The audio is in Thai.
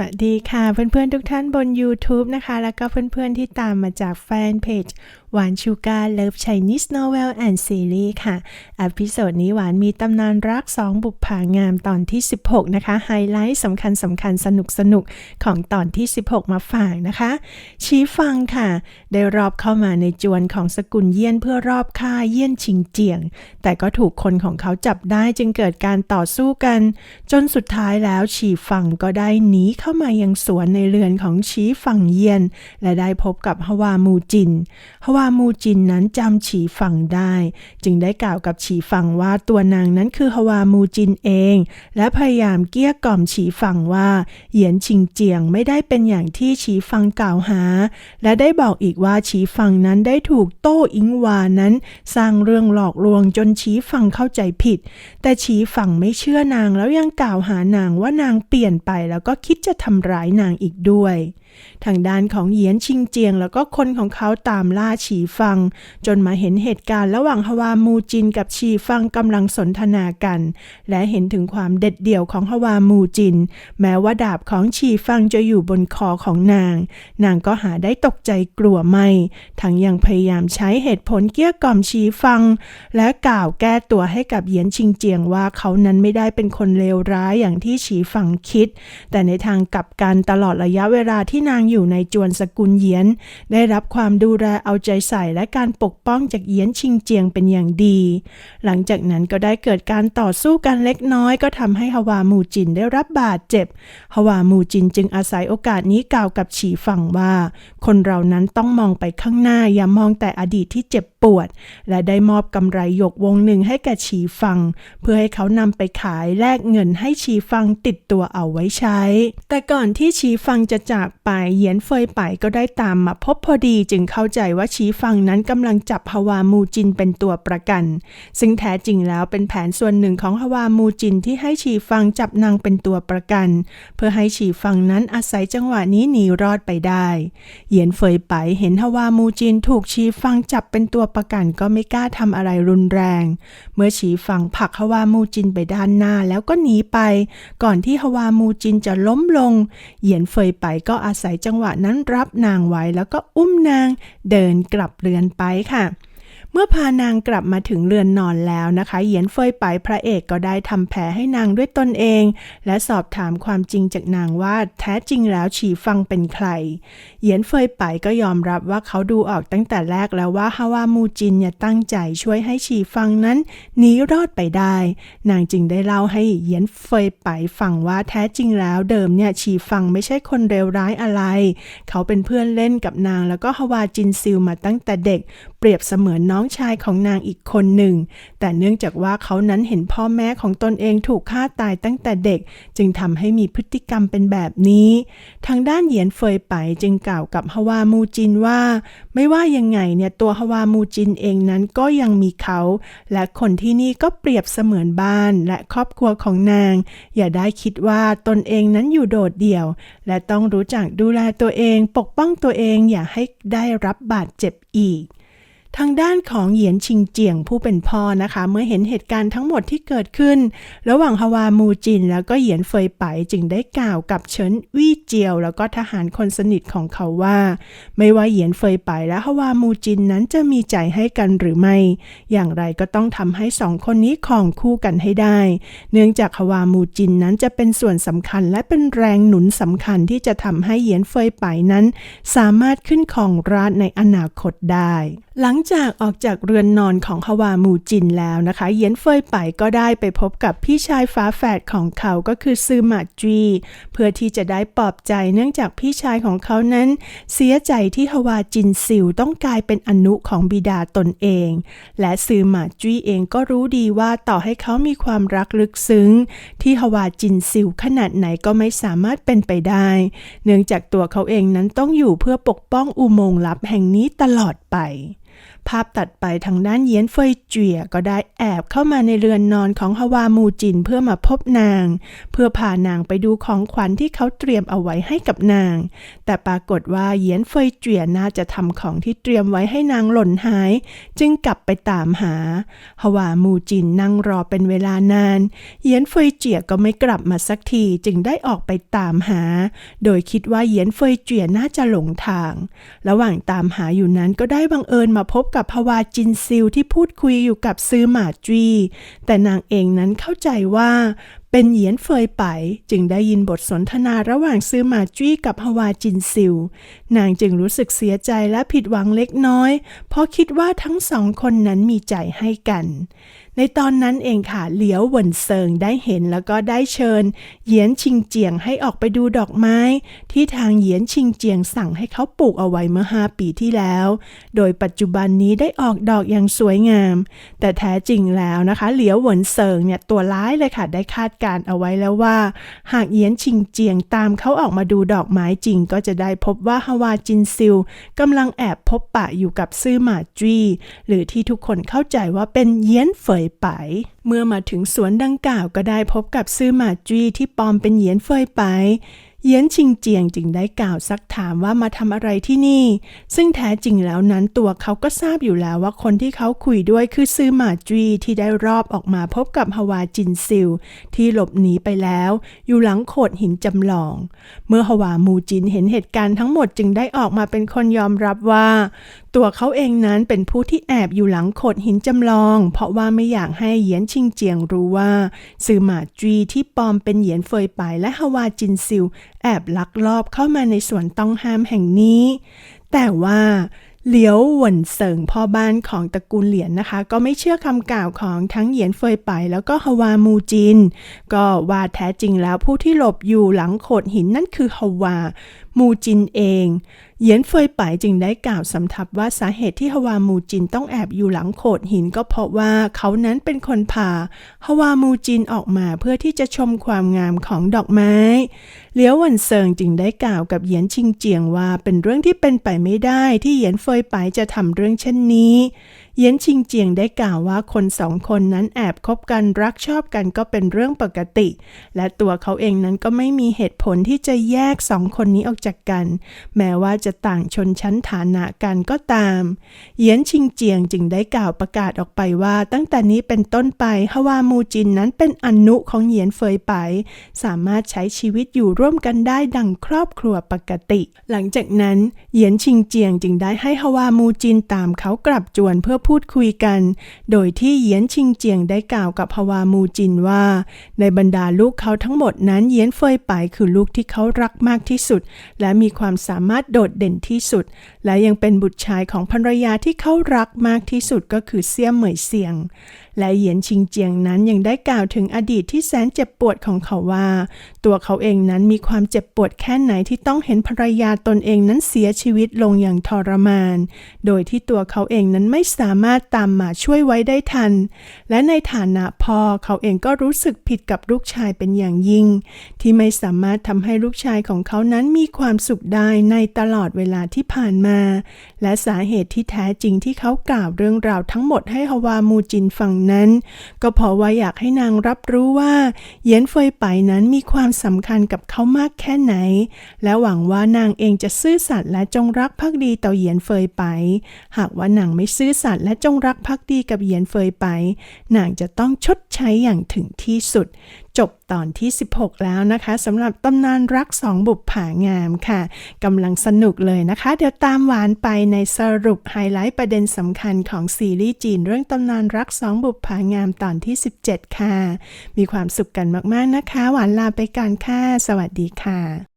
วัสดีค่ะ เพื่อนๆทุกท่านบน YouTube นะคะ แล้วก็เพื่อนๆที่ตามมาจากแฟนเพจหวานชูการเลิฟไชนีสโนเวลแอนด์ซีรีส์ค่ะอพิโซดนี้หวานมีตำนานรักสองบุปผางามตอนที่ 16 นะคะ ไฮไลท์สำคัญสำคัญสนุกสนุกของตอนที่ 16 มาฝากนะคะ ชี้ฟังค่ะ ได้รอบเข้ามาในจวนของสกุลเยี่ยนเพื่อรอบฆ่าเยี่ยนชิงเจียง แต่ก็ถูกคนของเขาจับได้จึงเกิดการต่อสู้กัน จนสุดท้ายแล้วฉีฟังก็ได้หนีเข้ามายังสวนในเรือนของชีฟังเยียน และได้พบกับฮวามูจิน ฮวามูจินนั้นจำฉีฟังได้ จึงได้กล่าวกับฉีฟังว่าตัวนางนั้นคือฮวามูจินเอง และพยายามเกลี้ยกล่อมฉีฟังว่า เหยียนชิงเจียงไม่ได้เป็นอย่างที่ฉีฟังกล่าวหา และได้บอกอีกว่าฉีฟังนั้นได้ถูกโต้อิงวานั้น สร้างเรื่องหลอกลวงจนฉีฟังเข้าใจผิด แต่ฉีฟังไม่เชื่อนางแล้วยังกล่าวหานางว่านางเปลี่ยนไปแล้วก็คิดจะทำร้ายนางอีกด้วย ทางด้านของเหยียนชิงเจียง แล้วก็คนของเขาตามล่าฉีฟัง จนมาเห็นเหตุการณ์ระหว่างฮวามูจินกับฉีฟังกำลังสนทนากัน และเห็นถึงความเด็ดเดี่ยวของฮวามูจิน แม้ว่าดาบของฉีฟังจะอยู่บนคอของนาง นางก็หาได้ตกใจกลัวไม่ทั้งยังพยายามใช้เหตุผลเกลี้ยกล่อมฉีฟัง และกล่าวแก้ตัวให้กับเหยียนชิงเจียงว่าเขานั้นไม่ได้เป็นคนเลวร้ายอย่างที่ฉีฟังคิด แต่ในทางกลับกันตลอดระยะเวลาที่นางอยู่ในจวนสกุลเยียน ได้รับความดูแลเอาใจใส่และการปกป้องจากเยียนชิงเจียงเป็นอย่างดี หลังจากนั้นก็ได้เกิดการต่อสู้กันเล็กน้อย ก็ทำให้ฮวามูจินได้รับบาดเจ็บฮวามูจินจึงอาศัยโอกาสนี้กล่าวกับฉีฝั่งว่า คนเรานั้นต้องมองไปข้างหน้าอย่ามองแต่อดีตที่เจ็บ ปวด และได้มอบกำไรหยกวงหนึ่งให้แก่ฉีฟัง เพื่อให้เขานำไปขายแลกเงินให้ฉีฟังติดตัวเอาไว้ใช้ แต่ก่อนที่ฉีฟังจะจากไปเหยียนเฟยไปก็ได้ตามมาพบพอดีจึงเข้าใจว่าฉีฟังนั้นกำลังจับฮาวามูจินเป็นตัวประกัน ซึ่งแท้จริงแล้วเป็นแผนส่วนหนึ่งของฮาวามูจินที่ให้ฉีฟังจับนางเป็นตัวประกัน เพื่อให้ฉีฟังนั้นอาศัยจังหวะนี้หนีรอดไปได้ เหยียนเฟยไปเห็นฮาวามูจินถูกฉีฟังจับเป็นตัวประกันก็ไม่กล้าทำอะไรรุนแรง เมื่อฉีฟังผักฮวามูจินไปด้านหน้าแล้วก็หนีไป ก่อนที่ฮวามูจินจะล้มลง เหยียนเฟยไปก็อาศัยจังหวะนั้นรับนางไว้แล้วก็อุ้มนางเดินกลับเรือนไปค่ะ มื่อพานางกลับมาถึงเรือนนอนแล้วนะคะเหยียนเฟยไปพระเอกก็ได้ทำแผลให้นางด้วยตนเอง และสอบถามความจริงจากนางว่าแท้จริงแล้วฉีฟังเป็นใครเหยียนเฟยไปก็ยอมรับว่าเขาดูออกตั้งแต่แรกแล้วว่าฮาวามูจินเนี่ยตั้งใจช่วยให้ฉีฟังนั้นหนีรอดไปได้ นางจึงได้เล่าให้เหยียนเฟยไปฟังว่าแท้จริงแล้วเดิมเนี่ยฉีฟังไม่ใช่คนเลวร้ายอะไร เขาเป็นเพื่อนเล่นกับนางแล้วก็ฮาวาจินซิลมาตั้งแต่เด็ก รียบเสมือนน้องชายของนางอีกคนหนึ่ง แต่เนื่องจากว่าเขานั้นเห็นพ่อแม่ของตนเองถูกฆ่าตายตั้งแต่เด็ก จึงทำให้มีพฤติกรรมเป็นแบบนี้ ทางด้านเหยียนเฟยไปจึงกล่าวกับฮวามูจินว่า ไม่ว่ายังไงเนี่ยตัวฮวามูจินเองนั้นก็ยังมีเขา และคนที่นี่ก็เปรียบเสมือนบ้านและครอบครัวของนาง อย่าได้คิดว่าตนเองนั้นอยู่โดดเดี่ยว และต้องรู้จักดูแลตัวเองปกป้องตัวเองอย่าให้ได้รับบาดเจ็บอีก ทางด้านของเหยียนชิงเจียงผู้เป็นพ่อนะคะ เมื่อเห็นเหตุการณ์ทั้งหมดที่เกิดขึ้น ระหว่างฮวามูจิน แล้วก็เหยียนเฟยไปจึงได้กล่าวกับเฉินวี่เจียว แล้วก็ทหารคนสนิทของเขาว่า ไม่ว่าเหยียนเฟยไปและฮวามูจินนั้นจะมีใจให้กันหรือไม่ อย่างไรก็ต้องทำให้สองคนนี้ครองคู่กันให้ได้ เนื่องจากฮวามูจินนั้นจะเป็นส่วนสำคัญและเป็นแรงหนุนสำคัญที่จะทำให้เหยียนเฟยไปนั้น สามารถขึ้นครองราชในอนาคตได้ หลังจากออกจากเรือนนอนของฮวามูจินแล้วนะคะ เยียนเฟยไปก็ได้ไปพบกับพี่ชายฝาแฝดของเขาก็คือซือหมาจีเพื่อที่จะได้ปลอบใจเนื่องจากพี่ชายของเขานั้น เสียใจที่ฮวาจินซิวต้องกลายเป็นอนุของบิดาตนเอง และซือหมาจีเองก็รู้ดีว่าต่อให้เขามีความรักลึกซึ้ง ที่ฮวาจินซิวขนาดไหนก็ไม่สามารถเป็นไปได้ เนื่องจากตัวเขาเองนั้นต้องอยู่เพื่อปกป้องอุโมงค์ลับแห่งนี้ตลอดไป ภาพตัดไปทางด้านเยียนเฟยเจียก็ได้แอบเข้ามาในเรือนนอนของฮวามูจินเพื่อมาพบนาง เพื่อพานางไปดูของขวัญที่เขาเตรียมเอาไว้ให้กับนาง แต่ปรากฏว่าเยียนเฟยเจียน่าจะทำของที่เตรียมไว้ให้นางหล่นหาย จึงกลับไปตามหาฮวามูจินนั่งรอเป็นเวลานาน เยียนเฟยเจียก็ไม่กลับมาสักทีจึงได้ออกไปตามหา โดยคิดว่าเยียนเฟยเจียน่าจะหลงทาง ระหว่างตามหาอยู่นั้นก็ได้บังเอิญมาพบกับฮวาจินซิลที่พูดคุยอยู่กับซื้อหมาจีแต่นางเองนั้นเข้าใจว่าเป็นเหยียนเฟยไปจึงได้ยินบทสนทนาระหว่างซื้อหมาจี้กับฮวาจินซิลนางจึงรู้สึกเสียใจและผิดหวังเล็กน้อย เพราะคิดว่าทั้งสองคนนั้นมีใจให้กัน ในตอนนั้นเองค่ะเหลียวเหวนเซิงได้เห็นแล้วก็ได้เชิญ เหยียนชิงเจียงให้ออกไปดูดอกไม้ ที่ทางเหยียนชิงเจียงสั่งให้เขาปลูกเอาไว้เมื่อห้าปีที่แล้ว โดยปัจจุบันนี้ได้ออกดอกอย่างสวยงาม แต่แท้จริงแล้วนะคะ เหลียวเหวนเซิงเนี่ยตัวร้ายเลยค่ะได้คาดการเอาไว้แล้วว่า หากเยียนชิงเจียงตามเขาออกมาดูดอกไม้จริง ก็จะได้พบว่าฮาวาจินซิลกำลังแอบพบปะอยู่กับซื่อหมาจีหรือที่ทุกคนเข้าใจว่าเป็นเยียนเฟยไป เมื่อมาถึงสวนดังกล่าวก็ได้พบกับซื่อหมาจีที่ปลอมเป็นเยียนเฟยไป เยียนชิงเจียงจึงได้กล่าวซักถามว่ามาทำอะไรที่นี่ ซึ่งแท้จริงแล้วนั้นตัวเขาก็ทราบอยู่แล้วว่าคนที่เขาคุยด้วยคือซือหมาจีที่ได้รอบออกมาพบกับฮาวาจินซิล ที่หลบหนีไปแล้ว อยู่หลังโขดหินจำลอง เมื่อฮวามูจินเห็นเหตุการณ์ทั้งหมดจึงได้ออกมาเป็นคนยอมรับว่า ตัวเขาเองนั้นเป็นผู้ที่แอบอยู่หลังโขดหินจำลอง เพราะว่าไม่อยากให้เหยียนชิงเจียงรู้ว่าซือหมาจีที่ปลอมเป็นเหยียนเฟยไปและฮวาจินซิลแอบลักลอบเข้ามาในสวนต้องห้ามแห่งนี้ แต่ว่าเหลียวหวนเสิงพ่อบ้านของตระกูลเหลียนนะคะ ก็ไม่เชื่อคำกล่าวของทั้งเหยียนเฟยไป แล้วก็ฮวามูจิน ก็ว่าแท้จริงแล้วผู้ที่หลบอยู่หลังโขดหินนั่นคือฮวา มูจินเอง เหยียนเฟยไปจึงได้กล่าวสำทับว่าสาเหตุที่ฮวามูจินต้องแอบอยู่หลังโขดหินก็เพราะว่าเขานั้นเป็นคนพาฮวามูจินออกมาเพื่อที่จะชมความงามของดอกไม้ เลี้ยวหวันเซิงจึงได้กล่าวกับเหยียนชิงเจียงว่าเป็นเรื่องที่เป็นไปไม่ได้ที่เหยียนเฟยไปจะทำเรื่องเช่นนี้ เยียนชิงเจียงได้กล่าวว่าคนสองคนนั้นแอบคบกันรักชอบกันก็เป็นเรื่องปกติ และตัวเขาเองนั้นก็ไม่มีเหตุผลที่จะแยกสองคนนี้ออกจากกัน แม้ว่าจะต่างชนชั้นฐานะกันก็ตาม เยียนชิงเจียงจึงได้กล่าวประกาศออกไปว่า ตั้งแต่นี้เป็นต้นไปฮวามูจินนั้นเป็นอนุของเหยียนเฟยไป สามารถใช้ชีวิตอยู่ร่วมกันได้ดังครอบครัวปกติ หลังจากนั้นเหยียนชิงเจียงจึงได้ให้ฮวามูจินตามเขากลับจวนเพื่อพูดคุยกัน โดยที่เยียนชิงเจียงได้กล่าวกับฮวามูจินว่า ในบรรดาลูกเขาทั้งหมดนั้นเยียนเฟยไปคือลูกที่เขารักมากที่สุด และมีความสามารถโดดเด่นที่สุด และยังเป็นบุตรชายของภรรยาที่เขารักมากที่สุดก็คือเซี่ยเหมยเซียง และเหยียนชิงเจียงนั้นยังได้กล่าวถึงอดีตที่แสนเจ็บปวดของเขาว่า ตัวเขาเองนั้นมีความเจ็บปวดแค่ไหนที่ต้องเห็นภรรยาตนเองนั้นเสียชีวิตลงอย่างทรมาน โดยที่ตัวเขาเองนั้นไม่สามารถตามมาช่วยไว้ได้ทัน และในฐานะพ่อเขาเองก็รู้สึกผิดกับลูกชายเป็นอย่างยิ่ง ที่ไม่สามารถทำให้ลูกชายของเขานั้นมีความสุขได้ในตลอดเวลาที่ผ่านมา และสาเหตุที่แท้จริงที่เขากล่าวเรื่องราวทั้งหมดให้ฮวามูจินฟังนั้น ก็เพราะว่าอยากให้นางรับรู้ว่าเหยียนเฟยไปนั้นมีความสำคัญกับเขามากแค่ไหน และหวังว่านางเองจะซื่อสัตย์และจงรักภักดีต่อเหยียนเฟยไป หากว่านางไม่ซื่อสัตย์และจงรักภักดีกับเหยียนเฟยไป นางจะต้องชดใช้อย่างถึงที่สุด จบตอนที่ 16 แล้วนะคะสำหรับตำนานรักสองบุปผางามค่ะกำลังสนุกเลยนะคะ เดี๋ยวตามหวานไปในสรุปไฮไลท์ประเด็นสำคัญของซีรีส์จีนเรื่องตำนานรักสองบุปผางามตอนที่ 17 ค่ะ มีความสุขกันมาก ๆ นะคะ หวานลาไปก่อนค่ะ สวัสดีค่ะ